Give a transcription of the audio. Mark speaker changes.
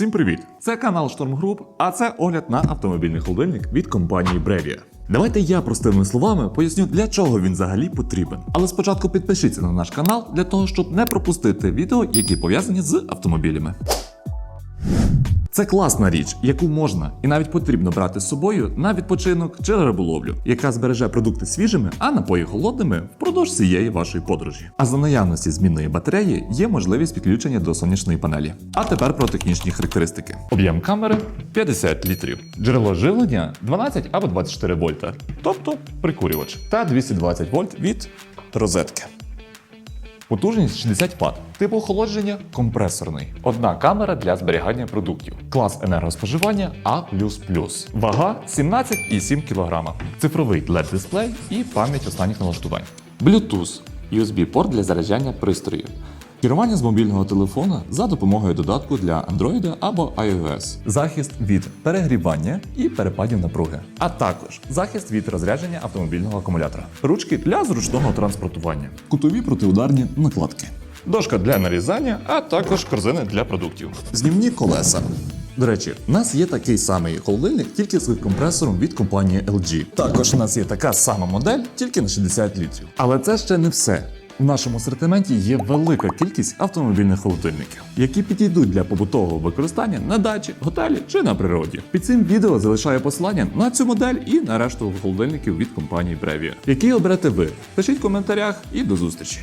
Speaker 1: Всім привіт! Це канал Storm Group, а це огляд на автомобільний холодильник від компанії Brevia. Давайте я простими словами поясню, для чого він взагалі потрібен. Але спочатку підпишіться на наш канал для того, щоб не пропустити відео, які пов'язані з автомобілями. Це класна річ, яку можна і навіть потрібно брати з собою на відпочинок чи риболовлю, яка збереже продукти свіжими, а напої холодними впродовж цієї вашої подорожі. А за наявності змінної батареї є можливість підключення до сонячної панелі. А тепер про технічні характеристики. Об'єм камери 50 літрів, джерело живлення 12 або 24 вольта, тобто прикурювач, та 220 вольт від розетки. Потужність 60 Вт. Тип охолодження компресорний. Одна камера для зберігання продуктів. Клас енергоспоживання А. Вага 17,7 кг. Цифровий led дисплей і пам'ять останніх налаштувань. Bluetooth USB-порт для заряджання пристроїв. Керування з мобільного телефона за допомогою додатку для Android або iOS. Захист від перегрівання і перепадів напруги, а також захист від розрядження автомобільного акумулятора. Ручки для зручного транспортування. Кутові протиударні накладки. Дошка для нарізання, а також корзини для продуктів. Знімні колеса. До речі, у нас є такий самий холодильник, тільки з компресором від компанії LG. Також у нас є така сама модель, тільки на 60 літрів. Але це ще не все. У нашому асортименті є велика кількість автомобільних холодильників, які підійдуть для побутового використання на дачі, готелі чи на природі. Під цим відео залишаю посилання на цю модель і на решту холодильників від компанії Brevia. Який оберете ви? Пишіть в коментарях і до зустрічі.